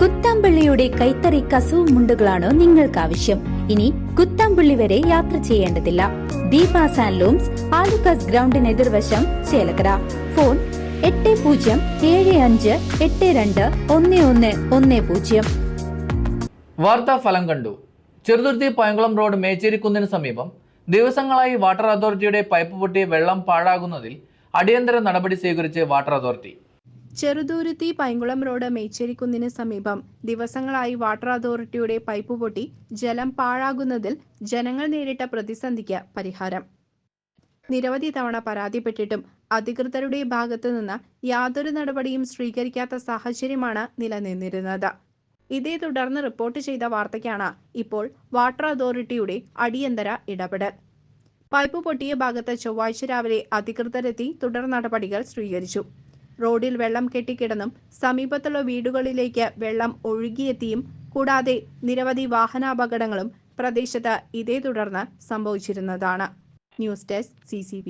കുത്താമ്പള്ളിയുടെ കൈത്തറി കസവ് മുണ്ടുകളാണോ നിങ്ങൾക്ക് ആവശ്യം ഇനി കുത്താമ്പള്ളി വരെ യാത്ര ചെയ്യേണ്ടതില്ല. ദീപ ലൂംസ് ആലുക്കാസ് ഗ്രൗണ്ടിന് എതിർവശം ചേലക്കര. ഫോൺ എട്ട് പൂജ്യം ഏഴ് അഞ്ച് എട്ട് രണ്ട് ഒന്ന് ഒന്ന് ഒന്ന് പൂജ്യം. വാർത്താ ഫലം കണ്ടു. ചെറുതുരുത്തി പയങ്കുളം റോഡ് മേച്ചേരിക്കുന്നിന് സമീപം ദിവസങ്ങളായി വാട്ടർ അതോറിറ്റിയുടെ പൈപ്പ് പൊട്ടി വെള്ളം പാഴാകുന്നതിൽ അടിയന്തര നടപടി സ്വീകരിച്ച് water authority. Cheruthuruthy Painkulam road മേച്ചേരിക്കുന്നിന് സമീപം ദിവസങ്ങളായി വാട്ടർ അതോറിറ്റിയുടെ പൈപ്പ് പൊട്ടി ജലം പാഴാകുന്നതിൽ ജനങ്ങൾ നേരിട്ട പ്രതിസന്ധിക്ക് പരിഹാരം. നിരവധി തവണ പരാതിപ്പെട്ടിട്ടും അധികൃതരുടെ ഭാഗത്തു നിന്ന് യാതൊരു നടപടിയും സ്വീകരിക്കാത്ത സാഹചര്യമാണ് നിലനിന്നിരുന്നത്. ഇതേ തുടർന്ന് റിപ്പോർട്ട് ചെയ്ത വാർത്തയ്ക്കാണ് ഇപ്പോൾ വാട്ടർ അതോറിറ്റിയുടെ അടിയന്തര ഇടപെടൽ. പൈപ്പ് പൊട്ടിയ ഭാഗത്ത് ചൊവ്വാഴ്ച രാവിലെ അധികൃതരെത്തി തുടർ നടപടികൾ സ്വീകരിച്ചു. റോഡിൽ വെള്ളം കെട്ടിക്കിടന്നും സമീപത്തുള്ള വീടുകളിലേക്ക് വെള്ളം ഒഴുകിയെത്തിയും കൂടാതെ നിരവധി വാഹനാപകടങ്ങളും പ്രദേശത്ത് ഇതേ തുടർന്ന് സംഭവിച്ചിരുന്നതാണ്. News desk C